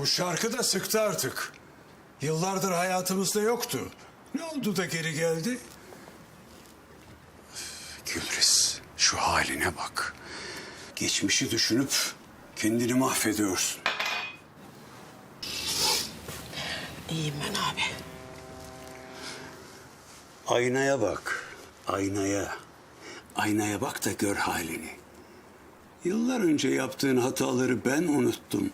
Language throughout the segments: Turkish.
Bu şarkı da sıktı artık. Yıllardır hayatımızda yoktu. Ne oldu da geri geldi? Gülriz, şu haline bak. Geçmişi düşünüp kendini mahvediyorsun. İyiyim ben abi. Aynaya bak, aynaya. Aynaya bak da gör halini. Yıllar önce yaptığın hataları ben unuttum.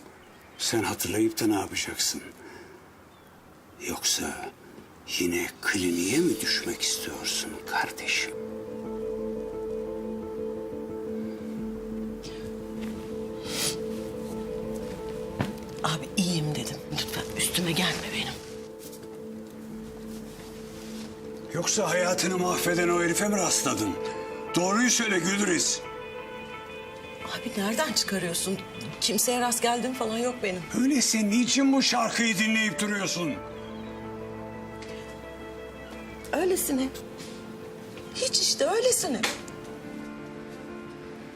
Sen hatırlayıp da ne yapacaksın? Yoksa yine kliniğe mi düşmek istiyorsun kardeşim? Abi iyiyim dedim. Lütfen üstüme gelme benim. Yoksa hayatını mahveden o herife mi rastladın? Doğruyu söyle Gülriz. Abi nereden çıkarıyorsun? Kimseye rast geldim falan yok benim. Öyleyse niçin bu şarkıyı dinleyip duruyorsun? Öylesine. Hiç işte öylesine.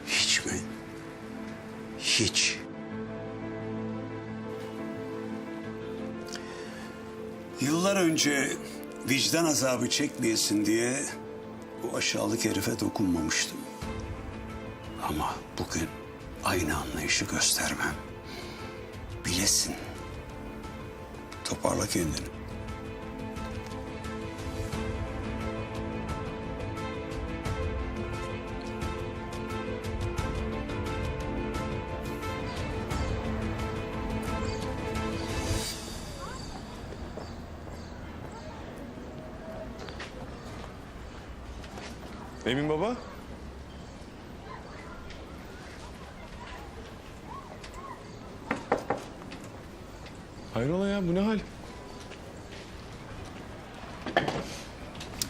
Hiç mi? Hiç. Yıllar önce vicdan azabı çekmeyesin diye bu aşağılık herife dokunmamıştım. Ama bugün aynı anlayışı göstermem. Bilesin. Toparla kendini. Emin baba? Hayrola ya bu ne hal?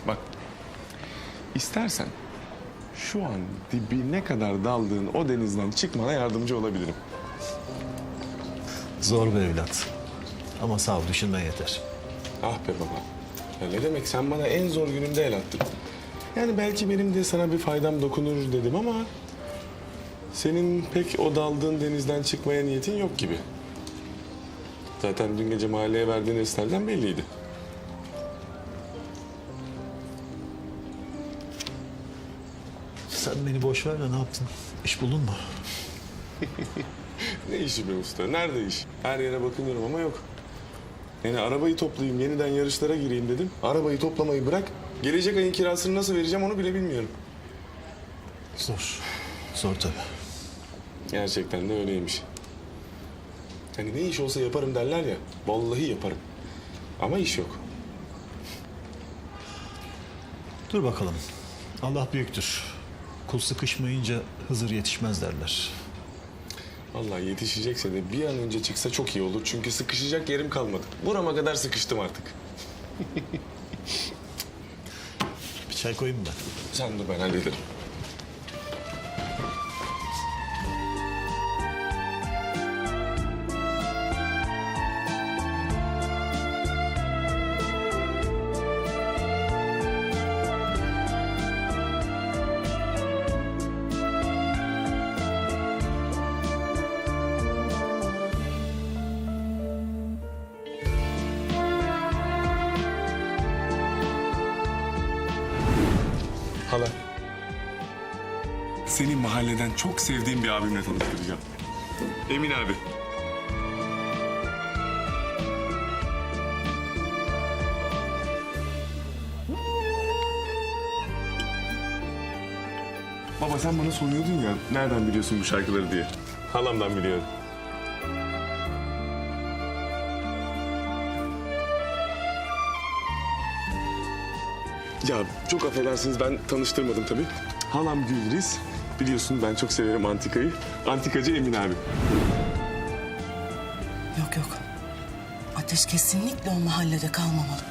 Bak. istersen şu an dibine kadar daldığın o denizden çıkmana yardımcı olabilirim. Zor bir evlat. Ama sağ ol düşünmen yeter. Ah be baba. Ya ne demek sen bana en zor günümde el attın. Yani belki benim de sana bir faydam dokunur dedim ama... ...senin pek o daldığın denizden çıkmaya niyetin yok gibi. Zaten dün gece mahalleye verdiğin esnerden belliydi. Sen beni boş ver de ne yaptın? İş buldun mu? Ne işi be usta? Nerede iş? Her yere bakınıyorum ama yok. Yani arabayı toplayayım, yeniden yarışlara gireyim dedim. Arabayı toplamayı bırak. Gelecek ayın kirasını nasıl vereceğim onu bile bilmiyorum. Zor. Zor tabii. Gerçekten de öyleymiş. Hani ne iş olsa yaparım derler ya. Vallahi yaparım. Ama iş yok. Dur bakalım. Allah büyüktür. Kul sıkışmayınca Hızır yetişmez derler. Vallahi yetişecekse de bir an önce çıksa çok iyi olur. Çünkü sıkışacak yerim kalmadı. Burama kadar sıkıştım artık. Bir çay koyayım mı ben. Sen dur ben hallederim. Hala. Seni mahalleden çok sevdiğim bir abimle tanıştıracağım. Emin abi. Baba sen bana soruyordun ya nereden biliyorsun bu şarkıları diye. Halamdan biliyorum. Ya çok affedersiniz ben tanıştırmadım tabii. Halam Gülriz. Biliyorsun ben çok severim antikayı. Antikacı Emin abi. Yok yok. Ateş kesinlikle o mahallede kalmamalı.